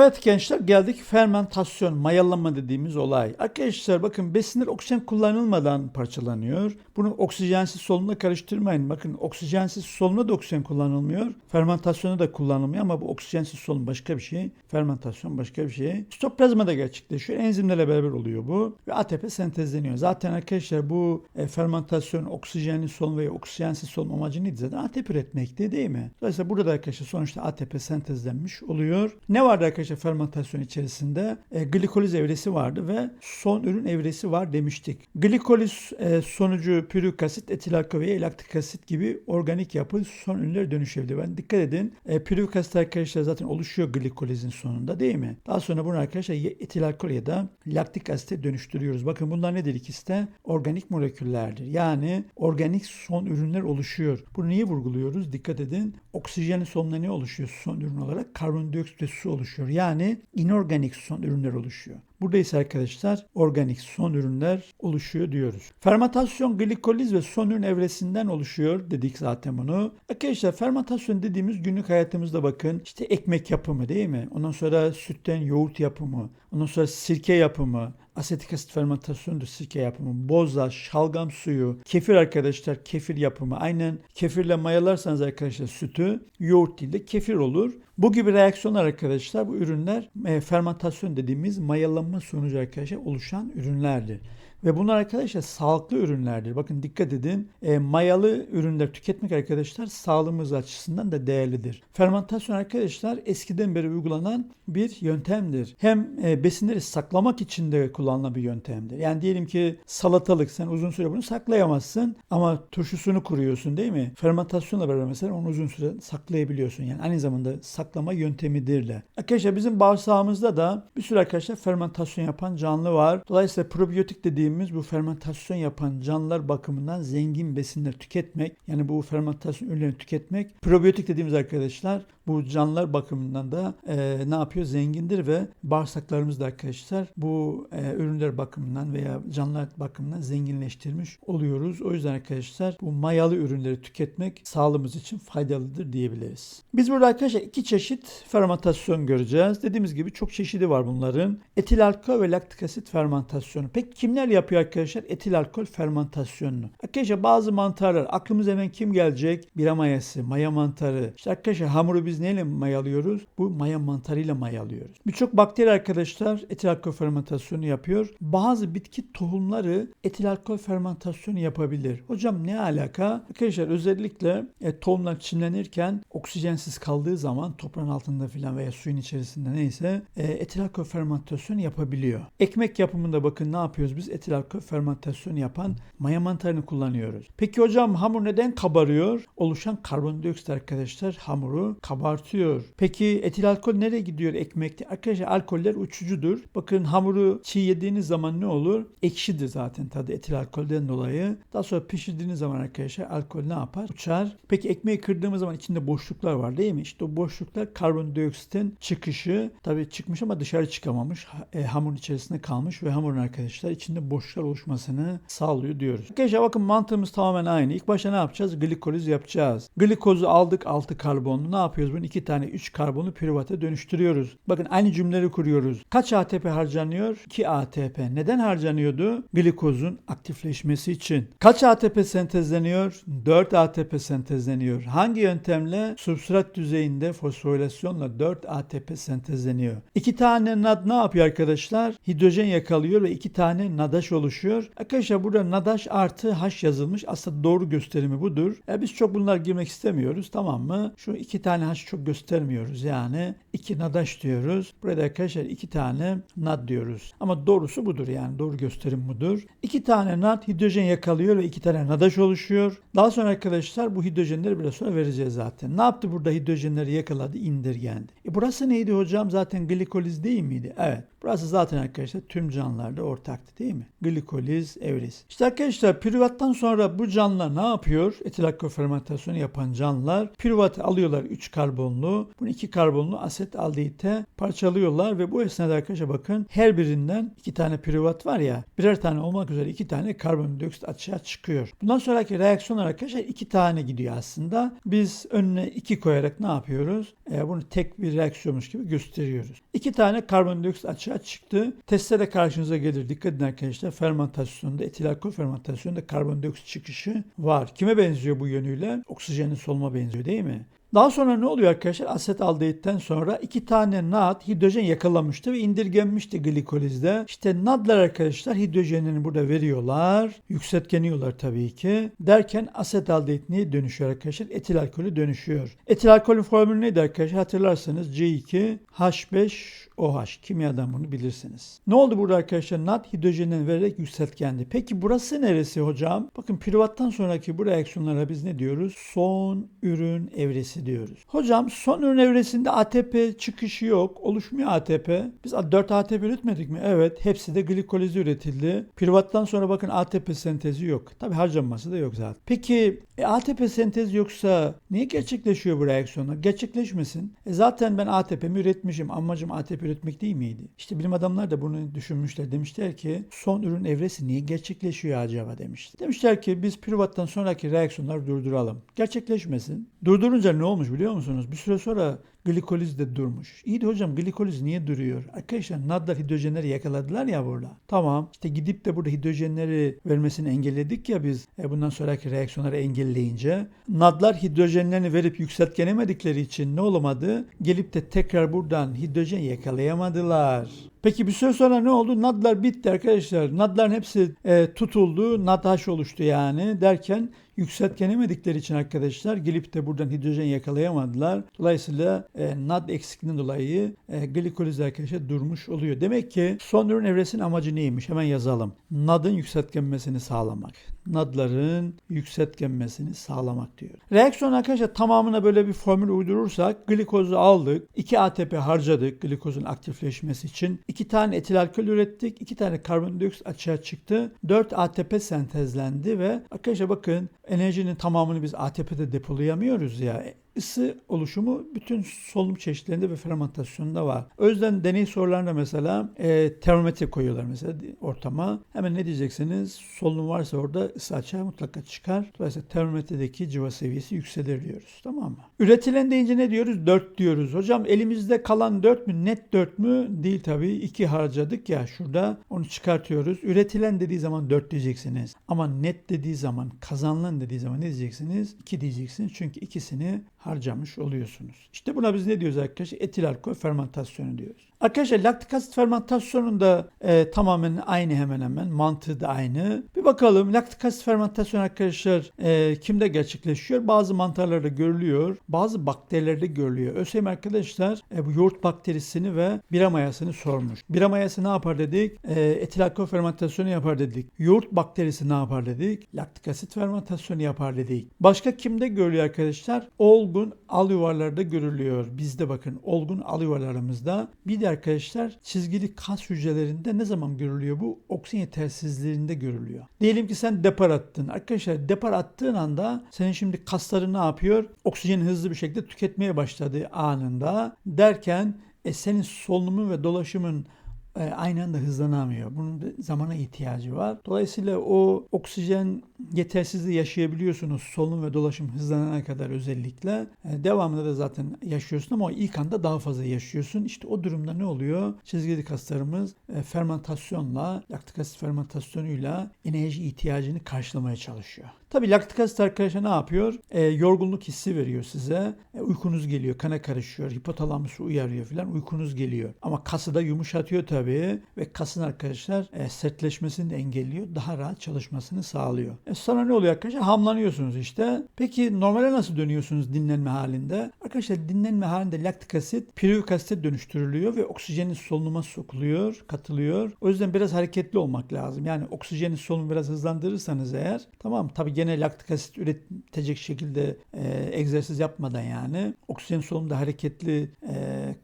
Evet gençler geldik fermentasyon, mayalama dediğimiz olay. Arkadaşlar bakın besinler oksijen kullanılmadan parçalanıyor. Bunu oksijensiz solunumla karıştırmayın. Bakın oksijensiz solunumda da oksijen kullanılmıyor. Fermentasyonda da kullanılmıyor ama bu oksijensiz solunum başka bir şey. Fermentasyon başka bir şey. Sitoplazmada gerçekleşiyor. Enzimlerle beraber oluyor bu. Ve ATP sentezleniyor. Zaten arkadaşlar bu e, fermentasyon oksijenli solunum veya oksijensiz solunum amacı neydi zaten? ATP üretmekti değil mi? Dolayısıyla burada da arkadaşlar sonuçta ATP sentezlenmiş oluyor. Ne vardı arkadaşlar fermentasyon içerisinde? E, glikoliz evresi vardı ve son ürün evresi var demiştik. Glikoliz e, sonucu pürük asit, etil alkol veya laktik asit gibi organik yapı son ürünlere dönüşebiliyor. Ben dikkat edin. E, pürük asit arkadaşlar zaten oluşuyor glikolizin sonunda değil mi? Daha sonra bunu arkadaşlar etil alkol ya da laktik asite dönüştürüyoruz. Bakın bunlar nedir ikisi de? Organik moleküllerdir. Yani organik son ürünler oluşuyor. Bunu niye vurguluyoruz? Dikkat edin. Oksijenin sonunda ne oluşuyor son ürün olarak? Karbondioksit ve su oluşuyor. Yani inorganik son ürünler oluşuyor. Burada arkadaşlar organik son ürünler oluşuyor diyoruz. Fermentasyon glikoliz ve son ürün evresinden oluşuyor dedik zaten bunu. Arkadaşlar fermentasyon dediğimiz günlük hayatımızda bakın işte ekmek yapımı değil mi? Ondan sonra sütten yoğurt yapımı, ondan sonra sirke yapımı, asetik asit fermentasyondur sirke yapımı, boza, şalgam suyu, kefir arkadaşlar kefir yapımı. Aynen kefirle mayalarsanız arkadaşlar sütü yoğurt değil de kefir olur. Bu gibi reaksiyonlar arkadaşlar bu ürünler e, fermentasyon dediğimiz mayalanma sonucu arkadaşlar oluşan ürünlerdir. Ve bunlar arkadaşlar sağlıklı ürünlerdir. Bakın dikkat edin. E, mayalı ürünler tüketmek arkadaşlar sağlığımız açısından da değerlidir. Fermentasyon arkadaşlar eskiden beri uygulanan bir yöntemdir. Hem e, besinleri saklamak için de kullanılan bir yöntemdir. Yani diyelim ki salatalık sen uzun süre bunu saklayamazsın ama turşusunu kuruyorsun değil mi? Fermentasyonla beraber mesela onu uzun süre saklayabiliyorsun. Yani aynı zamanda saklama yöntemidirler. Arkadaşlar bizim bağırsağımızda da bir sürü arkadaşlar fermentasyon yapan canlı var. Dolayısıyla probiyotik dediğimiz bu fermentasyon yapan canlılar bakımından zengin besinler tüketmek yani bu fermentasyon ürünlerini tüketmek probiyotik dediğimiz arkadaşlar bu canlılar bakımından da e, ne yapıyor? Zengindir ve bağırsaklarımız da arkadaşlar bu e, ürünler bakımından veya canlılar bakımından zenginleştirmiş oluyoruz. O yüzden arkadaşlar bu mayalı ürünleri tüketmek sağlığımız için faydalıdır diyebiliriz. Biz burada arkadaşlar iki çeşit fermentasyon göreceğiz. Dediğimiz gibi çok çeşidi var bunların. Etil alkol ve laktik asit fermentasyonu. Peki kimler yapıyor arkadaşlar etil alkol fermentasyonunu? Arkadaşlar bazı mantarlar aklımıza hemen kim gelecek? Bira mayası, maya mantarı. İşte arkadaşlar hamuru biz neyle mayalıyoruz? Bu maya mantarıyla mayalıyoruz. Birçok bakteri arkadaşlar etil alkol fermentasyonu yapıyor. Bazı bitki tohumları etil alkol fermentasyonu yapabilir. Hocam ne alaka? Arkadaşlar özellikle e, tohumlar çimlenirken oksijensiz kaldığı zaman toprağın altında filan veya suyun içerisinde neyse e, etil alkol fermentasyonu yapabiliyor. Ekmek yapımında bakın ne yapıyoruz biz? Etil alkol fermentasyonu yapan maya mantarını kullanıyoruz. Peki hocam hamur neden kabarıyor? Oluşan karbondioksit arkadaşlar hamuru kabartıyor. Peki etil alkol nereye gidiyor ekmekte? Arkadaşlar alkoller uçucudur. Bakın hamuru çiğ yediğiniz zaman ne olur? Ekşidir zaten tadı etil alkolden dolayı. Daha sonra pişirdiğiniz zaman arkadaşlar alkol ne yapar? Uçar. Peki ekmeği kırdığımız zaman içinde boşluklar var değil mi? İşte o boşluklar karbondioksitin çıkışı. Tabii çıkmış ama dışarı çıkamamış. E, hamurun içerisinde kalmış ve hamurun arkadaşlar içinde boşluklar oluşmasını sağlıyor diyoruz. Arkadaşlar bakın mantığımız tamamen aynı. İlk başta ne yapacağız? Glikoliz yapacağız. Glikozu aldık 6 karbonlu. Ne yapıyoruz? Bunu 2 tane 3 karbonlu piruvata dönüştürüyoruz. Bakın aynı cümleleri kuruyoruz. Kaç ATP harcanıyor? 2 ATP. Neden harcanıyordu? Glikozun aktifleşmesi için. Kaç ATP sentezleniyor? 4 ATP sentezleniyor. Hangi yöntemle? Substrat düzeyinde fosforilasyonla 4 ATP sentezleniyor. 2 tane NAD ne yapıyor arkadaşlar? Hidrojen yakalıyor ve 2 tane NADAŞ oluşuyor. Arkadaşlar burada NADAŞ artı H yazılmış. Aslında doğru gösterimi budur. E biz çok bunlar girmek istemiyoruz tamam mı? Şu 2 tane H çok göstermiyoruz yani. 2 NADAŞ diyoruz. Burada arkadaşlar 2 tane NAD diyoruz. Ama doğrusu budur yani doğru gösterim budur. 2 tane NAD hidrojen yakalıyor ve 2 tane NADAŞ oluşuyor. Daha sonra arkadaşlar bu hidrojenleri biraz sonra vereceğiz zaten. Ne yaptı burada hidrojenleri yakaladı indirgendi. E burası neydi hocam? Zaten glikoliz değil miydi? Evet. Burası zaten arkadaşlar tüm canlılarda ortaktı değil mi? Glikoliz, evriz. İşte arkadaşlar pürüvattan sonra bu canlılar ne yapıyor? Etil alkol fermentasyonu yapan canlılar pürüvatı alıyorlar 3 karbonlu. Bunu 2 karbonlu aset aldehite parçalıyorlar ve bu esnada arkadaşlar bakın her birinden 2 tane pürüvat var ya birer tane olmak üzere 2 tane karbondioksit açığa çıkıyor. Bundan sonraki reaksiyonlar arkadaşlar 2 tane gidiyor aslında. Biz önüne 2 koyarak ne yapıyoruz? E, bunu tek bir reaksiyonmuş gibi gösteriyoruz. 2 tane karbondioksit açığa çıktı. Testte de karşınıza gelir. Dikkat edin arkadaşlar. Fermentasyonda, etil alkol fermentasyonunda karbondioksit çıkışı var. Kime benziyor bu yönüyle? Oksijenin solma benziyor değil mi? Daha sonra ne oluyor arkadaşlar? Aset aldehitten sonra iki tane NAD hidrojen yakalamıştı ve indirgenmişti glikolizde. İşte NAD'lar arkadaşlar hidrojenini burada veriyorlar. Yükseltkeniyorlar tabii ki. Derken aset aldehit neye dönüşüyor arkadaşlar? Etil alkolü dönüşüyor. Etil alkolün formülü neydi arkadaşlar? Hatırlarsanız C2 H5 OH. Kimyadan bunu bilirsiniz. Ne oldu burada arkadaşlar? NAD hidrojenden vererek yükseltgendi. Peki burası neresi hocam? Bakın pürüvattan sonraki bu reaksiyonlara biz ne diyoruz? Son ürün evresi diyoruz. Hocam son ürün evresinde ATP çıkışı yok. Oluşmuyor ATP. Biz 4 ATP üretmedik mi? Evet. Hepsi de glikolize üretildi. Pürüvattan sonra bakın ATP sentezi yok. Tabi harcanması da yok zaten. Peki e, ATP sentezi yoksa niye gerçekleşiyor bu reaksiyonlar? Gerçekleşmesin. E zaten ben ATP'mi üretmişim. Amacım ATP üretmek değil miydi? İşte bilim adamlar da bunu düşünmüşler. Demişler ki son ürün evresi niye gerçekleşiyor acaba demişler. Demişler ki biz pürüvattan sonraki reaksiyonları durduralım. Gerçekleşmesin. Durdurunca ne olmuş biliyor musunuz? Bir süre sonra glikoliz de durmuş. İyi de hocam glikoliz niye duruyor? Arkadaşlar nadlar hidrojenleri yakaladılar ya burada. Tamam işte gidip de burada hidrojenleri vermesini engelledik ya biz e, bundan sonraki reaksiyonları engelleyince. Nadlar hidrojenlerini verip yükseltgenemedikleri için ne olamadı? Gelip de tekrar buradan hidrojen yakalayamadılar. Peki bir süre sonra ne oldu? Nadlar bitti arkadaşlar. Nadların hepsi e, tutuldu. NADH oluştu yani derken yükseltgenemedikleri için arkadaşlar gelip de buradan hidrojen yakalayamadılar. Dolayısıyla e, NAD eksikliğinden dolayı e, glikoliz arkadaşlar durmuş oluyor. Demek ki son ürün evresinin amacı neymiş? Hemen yazalım. NAD'ın yükseltgenmesini sağlamak. NAD'ların yükseltgenmesini sağlamak diyor. Reaksiyon arkadaşlar tamamına böyle bir formül uydurursak glikozu aldık. 2 ATP harcadık glikozun aktifleşmesi için. 2 tane etil alkol ürettik. 2 tane karbondioksit açığa çıktı. 4 ATP sentezlendi ve arkadaşlar bakın enerjinin tamamını biz ATP'de depolayamıyoruz ya ısı oluşumu bütün solunum çeşitlerinde ve fermentasyonda var. O yüzden deney sorularında mesela e, termometre koyuyorlar mesela ortama. Hemen ne diyeceksiniz? Solunum varsa orada ısı açığa mutlaka çıkar. Dolayısıyla termometredeki civa seviyesi yükselir diyoruz. Tamam mı? Üretilen deyince ne diyoruz? 4 diyoruz. Hocam elimizde kalan 4 mü? Net 4 mü? Değil tabii. 2 harcadık ya şurada. Onu çıkartıyoruz. Üretilen dediği zaman 4 diyeceksiniz. Ama net dediği zaman, kazanılan dediği zaman ne diyeceksiniz? 2 diyeceksiniz. Çünkü ikisini harcamış oluyorsunuz. İşte buna biz ne diyoruz arkadaşlar? Etil alkol fermentasyonu diyoruz. Arkadaşlar laktik asit fermentasyonun da e, tamamen aynı hemen hemen. Mantığı da aynı. Bir bakalım laktik asit fermentasyonu arkadaşlar e, kimde gerçekleşiyor? Bazı mantarlarda görülüyor. Bazı bakterilerde görülüyor. ÖSYM arkadaşlar e, bu yoğurt bakterisini ve bira mayasını sormuş. Bira mayası ne yapar dedik? E, etil alkol fermentasyonu yapar dedik. Yoğurt bakterisi ne yapar dedik? Laktik asit fermentasyonu yapar dedik. Başka kimde görülüyor arkadaşlar? Olgun al yuvarlarda görülüyor. Bizde bakın olgun al yuvarlarımızda. Bir de arkadaşlar çizgili kas hücrelerinde ne zaman görülüyor bu? Oksijen yetersizliğinde görülüyor. Diyelim ki sen depar attın. Arkadaşlar depar attığın anda senin şimdi kasları ne yapıyor? Oksijeni hızlı bir şekilde tüketmeye başladığı anında derken e, senin solunumun ve dolaşımın aynı anda hızlanamıyor. Bunun zamana ihtiyacı var. Dolayısıyla o oksijen yetersizliği yaşayabiliyorsunuz solunum ve dolaşım hızlanana kadar özellikle. E, devamında da zaten yaşıyorsun ama ilk anda daha fazla yaşıyorsun. İşte o durumda ne oluyor? Çizgili kaslarımız e, fermentasyonla, laktik asit fermentasyonuyla enerji ihtiyacını karşılamaya çalışıyor. Tabi laktik asit arkadaşlar ne yapıyor? E, yorgunluk hissi veriyor size. E, uykunuz geliyor, kana karışıyor, hipotalamusu uyarıyor filan uykunuz geliyor. Ama kası da yumuşatıyor tabii ve kasın arkadaşlar e, sertleşmesini de engelliyor. Daha rahat çalışmasını sağlıyor. E, sonra ne oluyor arkadaşlar? Hamlanıyorsunuz işte. Peki normale nasıl dönüyorsunuz dinlenme halinde? Arkadaşlar dinlenme halinde laktik asit piruvik asite dönüştürülüyor ve oksijenin solunuma sokuluyor, katılıyor. O yüzden biraz hareketli olmak lazım. Yani oksijenin solunumu biraz hızlandırırsanız eğer tamam tabi gene laktik asit üretecek şekilde e, egzersiz yapmadan yani oksijen solunumda hareketli e,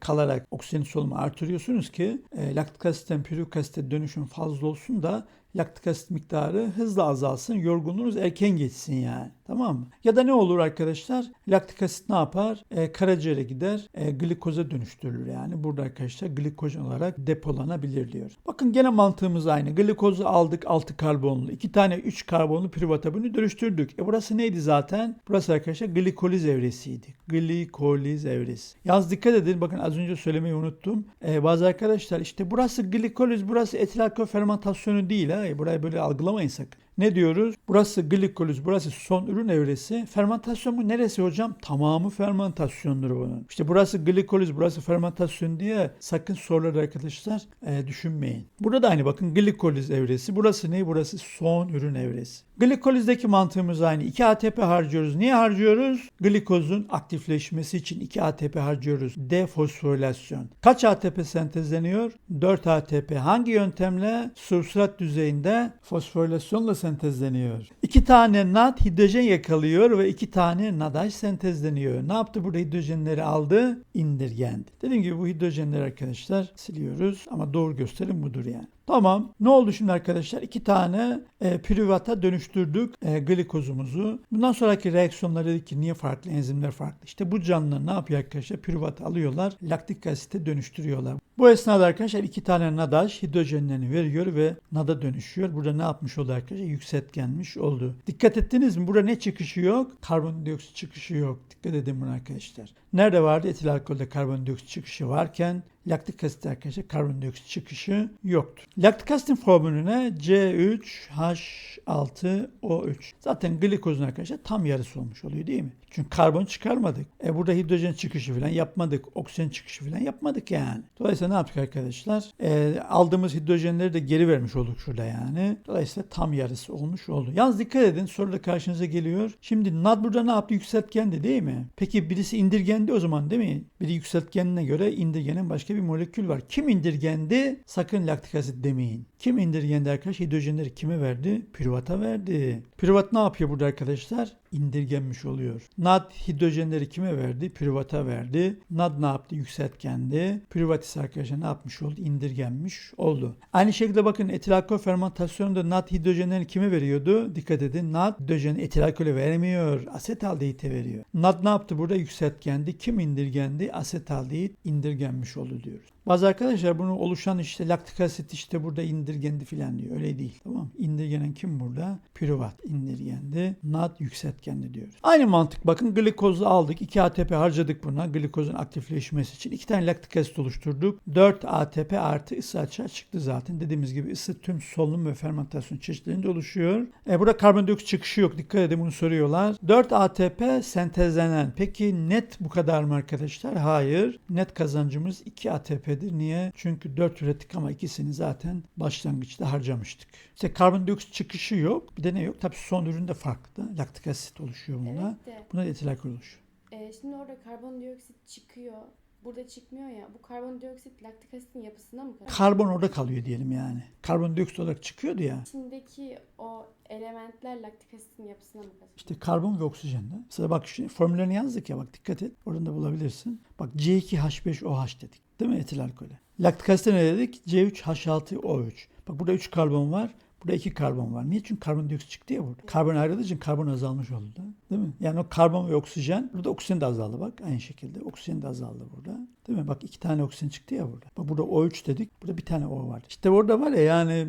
kalarak oksijen solunumu artırıyorsunuz ki e, laktik asitten pürük asite dönüşüm fazla olsun da laktik asit miktarı hızla azalsın, yorgunluğunuz erken geçsin yani. Tamam mı? Ya da ne olur arkadaşlar? Laktik asit ne yapar? E, karaciğere gider, e, glikoza dönüştürülür yani. Burada arkadaşlar glikojen olarak depolanabilir diyor. Bakın gene mantığımız aynı. Glikozu aldık 6 karbonlu. 2 tane 3 karbonlu privatabini dönüştürdük. E burası neydi zaten? Burası arkadaşlar glikoliz evresiydi. Glikoliz evresi. Yalnız dikkat edin bakın az önce söylemeyi unuttum. E, bazı arkadaşlar işte burası glikoliz, burası etil alkol fermentasyonu değil ha. E, burayı böyle algılamayın sakın. Ne diyoruz? Burası glikoliz, burası son ürün evresi. Fermentasyon bu neresi hocam? Tamamı fermentasyondur bunun. İşte burası glikoliz, burası fermentasyon diye sakın soruları arkadaşlar e, düşünmeyin. Burada da aynı bakın glikoliz evresi. Burası ne? Burası son ürün evresi. Glikolizdeki mantığımız aynı. 2 ATP harcıyoruz. Niye harcıyoruz? Glikozun aktifleşmesi için 2 ATP harcıyoruz. Defosforilasyon. Kaç ATP sentezleniyor? 4 ATP. Hangi yöntemle? Substrat düzeyinde fosforilasyonla sentezleniyor. 2 tane NAD hidrojen yakalıyor ve 2 tane NADH sentezleniyor. Ne yaptı burada hidrojenleri aldı? İndirgendi. Dediğim gibi bu hidrojenleri arkadaşlar siliyoruz ama doğru gösterim budur yani. Tamam. Ne oldu şimdi arkadaşlar? İki tane e, pürüvata dönüştürdük e, glikozumuzu. Bundan sonraki reaksiyonları dedik ki niye farklı? Enzimler farklı. İşte bu canlılar ne yapıyor arkadaşlar? Pürüvatı alıyorlar. Laktik asite dönüştürüyorlar. Bu esnada arkadaşlar iki tane NADH hidrojenlerini veriyor ve NAD'a dönüşüyor. Burada ne yapmış oldu arkadaşlar? Yükseltgenmiş oldu. Dikkat ettiniz mi? Burada ne çıkışı yok? Karbondioksit çıkışı yok. Dikkat edin buna arkadaşlar. Nerede vardı? Etil alkolde karbondioksit çıkışı varken laktik asit arkadaşlar karbondioksit çıkışı yoktur. Laktik asitin formülüne C3H6O3. Zaten glikozun arkadaşlar tam yarısı olmuş oluyor değil mi? Çünkü karbon çıkarmadık. E burada hidrojen çıkışı falan yapmadık. Oksijen çıkışı falan yapmadık yani. Dolayısıyla ne yaptık arkadaşlar? E, aldığımız hidrojenleri de geri vermiş olduk şurada yani. Dolayısıyla tam yarısı olmuş oldu. Yalnız dikkat edin soruda karşınıza geliyor. Şimdi NAD burada ne yaptı? Yükseltgendi değil mi? Peki birisi indirgendi o zaman değil mi? Biri yükseltgenine göre indirgenin başka bir molekül var. Kim indirgendi? Sakın laktik asit demeyin. Kim indirgendi arkadaş? Hidrojenleri kime verdi? Pürüvata verdi. Pürüvat ne yapıyor burada arkadaşlar? İndirgenmiş oluyor. NAD hidrojenleri kime verdi? Pürüvata verdi. NAD ne yaptı? Yükseltgendi. Pürüvat ise arkadaşlar ne yapmış oldu? İndirgenmiş oldu. Aynı şekilde bakın etil alkol fermentasyonunda NAD hidrojenlerini kime veriyordu? Dikkat edin. NAD hidrojeni etil alkolü vermiyor. Asetaldehite veriyor. NAD ne yaptı burada? Yükseltgendi. Kim indirgendi? Asetaldehit indirgenmiş oldu diyoruz. Bazı arkadaşlar bunu oluşan işte laktik asit işte burada indirgendi filan diyor. Öyle değil. Tamam? İndirgenen kim burada? Pürüvat indirgendi. NAD yükseltgendi diyoruz. Aynı mantık bakın glikozu aldık. 2 ATP harcadık buna glikozun aktifleşmesi için. 2 tane laktik asit oluşturduk. 4 ATP artı ısı açığa çıktı zaten. Dediğimiz gibi ısı tüm solunum ve fermentasyon çeşitlerinde oluşuyor. E burada karbondioksit çıkışı yok. Dikkat edin bunu soruyorlar. 4 ATP sentezlenen. Peki net bu kadar mı arkadaşlar? Hayır. Net kazancımız 2 ATP ATP'dir. Niye? Çünkü 4 ürettik ama ikisini zaten başlangıçta harcamıştık. İşte karbondioksit çıkışı yok. Bir de ne yok? Tabii son üründe farklı. Laktik asit oluşuyor bunda. Evet de. Buna da etil alkol oluşuyor. e, şimdi orada karbondioksit çıkıyor. Burada çıkmıyor ya. Bu karbondioksit laktik asitin yapısına mı kalıyor? Karbon orada kalıyor diyelim yani. Karbondioksit olarak çıkıyordu ya. İçindeki o elementler laktik asitin yapısına mı kalıyor? İşte karbon ve oksijen de. Mesela bak şu formüllerini yazdık ya bak dikkat et. Oradan da bulabilirsin. Bak C2H5OH dedik. Değil mi etil alkolü? Laktik asite ne dedik? C3H6O3. Bak burada 3 karbon var. Burada 2 karbon var. Niye? Çünkü karbondioksit çıktı ya burada. Karbon ayrıldığı için karbon azalmış oldu. Değil mi? Yani o karbon ve oksijen. Burada oksijen de azaldı bak. Aynı şekilde. Oksijen de azaldı burada. Değil mi? Bak iki tane oksijen çıktı ya burada. Bak burada O3 dedik. Burada bir tane O var. İşte orada var ya yani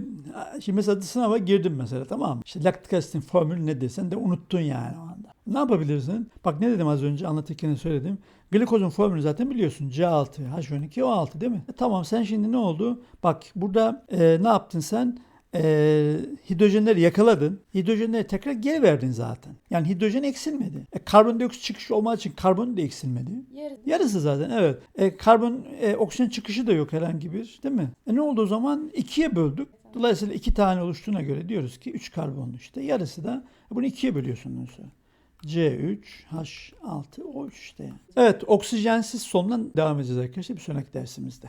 şimdi mesela sınava girdim mesela tamam mı? İşte laktik asitin formülü ne desen de unuttun yani o anda. Ne yapabilirsin? Bak ne dedim az önce anlatırken söyledim. Glikozun formülü zaten biliyorsun. C6, H12, O6 değil mi? E, tamam sen şimdi ne oldu? Bak burada e, ne yaptın sen? E, hidrojenleri yakaladın. Hidrojenleri tekrar geri verdin zaten. Yani hidrojen eksilmedi. E, karbondioksit çıkışı olmadığı için karbon da eksilmedi. Yarı. Yarısı zaten evet. E, karbon e, oksijen çıkışı da yok herhangi bir değil mi? E, ne oldu o zaman? İkiye böldük. Dolayısıyla iki tane oluştuğuna göre diyoruz ki 3 karbonlu işte. Yarısı da bunu ikiye bölüyorsun sonra. C3, H6, O3 işte. Evet, oksijensiz sondan devam edeceğiz arkadaşlar bir sonraki dersimizde.